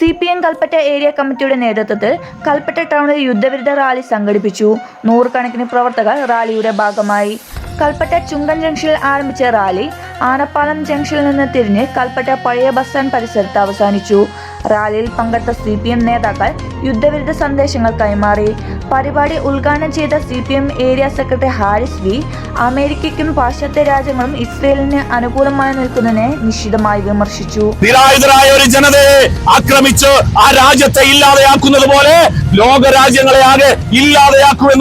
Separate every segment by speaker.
Speaker 1: C P M Kalpetta area കമ്മിറ്റിയുടെ നേതൃത്വത്തിൽ കൽപ്പറ്റ ടൗണിൽ യുദ്ധവിരുദ്ധ റാലി സംഘടിപ്പിച്ചു. നൂറുകണക്കിന് പ്രവർത്തകർ റാലിയുടെ ഭാഗമായി. കൽപ്പറ്റ ചുങ്കൻ ജംഗ്ഷനിൽ ആരംഭിച്ച റാലി ആനപ്പാലം ജംഗ്ഷനിൽ നിന്ന് തിരിഞ്ഞ് കൽപ്പറ്റ പഴയ ബസ് സ്റ്റാൻഡ് പരിസരത്ത് അവസാനിച്ചു. റാലിയിൽ പങ്കെടുത്ത സി പി എം നേതാക്കൾ യുദ്ധവിരുദ്ധ സന്ദേശങ്ങൾ കൈമാറി. പരിപാടി ഉദ്ഘാടനം ചെയ്ത C P M area secretary Haris V അമേരിക്കയ്ക്കും പാശ്ചാത്യ രാജ്യങ്ങളും ഇസ്രയേലിന് അനുകൂലമായി നിൽക്കുന്നതിനെ നിശിതമായി വിമർശിച്ചു.
Speaker 2: നിരായുധരായ ഒരു ജനതയെ ആക്രമിച്ച് ആ രാജ്യത്തെ ഇല്ലാതെയാക്കുന്നത് പോലെ ലോക രാജ്യങ്ങളെ ആകെ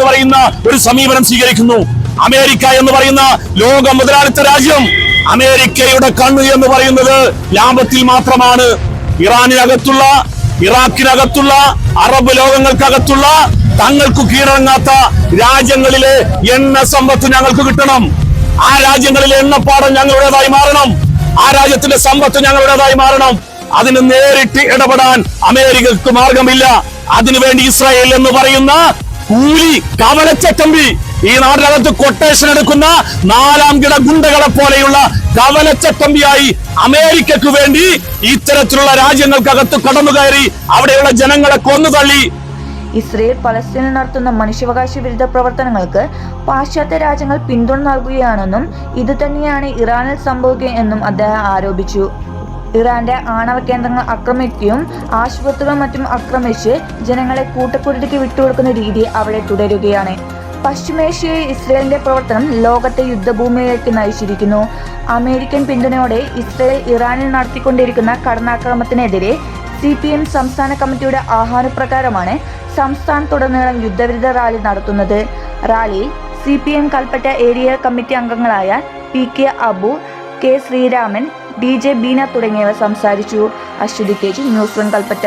Speaker 2: പറയുന്ന ഒരു സമീപനം സ്വീകരിക്കുന്നു. അമേരിക്ക എന്ന് പറയുന്ന ലോക മുതലാളിത്ത രാജ്യം അമേരിക്കയുടെ കണ്ണ് എന്ന് പറയുന്നത് ലാഭത്തിൽ മാത്രമാണ്. ഇറാനിനകത്തുള്ള ഇറാഖിനകത്തുള്ള അറബ് ലോകങ്ങൾക്കകത്തുള്ള തങ്ങൾക്ക് കീഴടങ്ങാത്ത രാജ്യങ്ങളിലെ എണ്ണ സമ്പത്ത് ഞങ്ങൾക്ക് കിട്ടണം. ആ രാജ്യങ്ങളിലെ എണ്ണപ്പാടം ഞങ്ങളുടേതായി മാറണം. ആ രാജ്യത്തിന്റെ സമ്പത്ത് ഞങ്ങളുടേതായി മാറണം. അതിന് നേരിട്ട് ഇടപെടാൻ അമേരിക്കക്ക് മാർഗമില്ല. അതിനുവേണ്ടി ഇസ്രായേൽ എന്ന് പറയുന്ന കൂലി കവലച്ചട്ടമ്പി ഈ നാടിനകത്ത് കൊട്ടേഷൻ എടുക്കുന്ന നാലാം കിട ഗുണ്ടകളെ പോലെയുള്ള കവലച്ചത്തമ്പിയായി അമേരിക്കക്ക് വേണ്ടി ഇത്തരത്തിലുള്ള രാജ്യങ്ങൾക്കകത്ത് കടന്നു കയറി അവിടെയുള്ള ജനങ്ങളെ കൊന്നു തള്ളി.
Speaker 1: ഇസ്രയേൽ പലസ്തീനിൽ നടത്തുന്ന മനുഷ്യാവകാശ വിരുദ്ധ പ്രവർത്തനങ്ങൾക്ക് പാശ്ചാത്യ രാജ്യങ്ങൾ പിന്തുണ നൽകുകയാണെന്നും ഇത് തന്നെയാണ് ഇറാനിൽ സംഭവിക്കുക എന്നും അദ്ദേഹം ആരോപിച്ചു. ഇറാന്റെ ആണവ കേന്ദ്രങ്ങൾ ആക്രമിക്കുകയും ആശുപത്രികളും മറ്റും ആക്രമിച്ച് ജനങ്ങളെ കൂട്ടക്കുരുതിക്ക് വിട്ടുകൊടുക്കുന്ന രീതി അവിടെ തുടരുകയാണ്. പശ്ചിമേഷ്യയിൽ ഇസ്രയേലിന്റെ പ്രവർത്തനം ലോകത്തെ യുദ്ധഭൂമിയിലേക്ക് നയിച്ചിരിക്കുന്നു. അമേരിക്കൻ പിന്തുണയോടെ ഇസ്രയേൽ ഇറാനിൽ നടത്തിക്കൊണ്ടിരിക്കുന്ന കടന്നാക്രമണത്തിനെതിരെ സി പി എം സംസ്ഥാന കമ്മിറ്റിയുടെ ആഹ്വാനപ്രകാരമാണ് സംസ്ഥാനത്തുടനീളം യുദ്ധവിരുദ്ധ റാലി നടത്തുന്നത്. റാലിയിൽ C P M Kalpetta area committee അംഗങ്ങളായ P K Abu K Sreeraman D J Beena തുടങ്ങിയവർ സംസാരിച്ചു. Aswathy K G news one Kalpetta.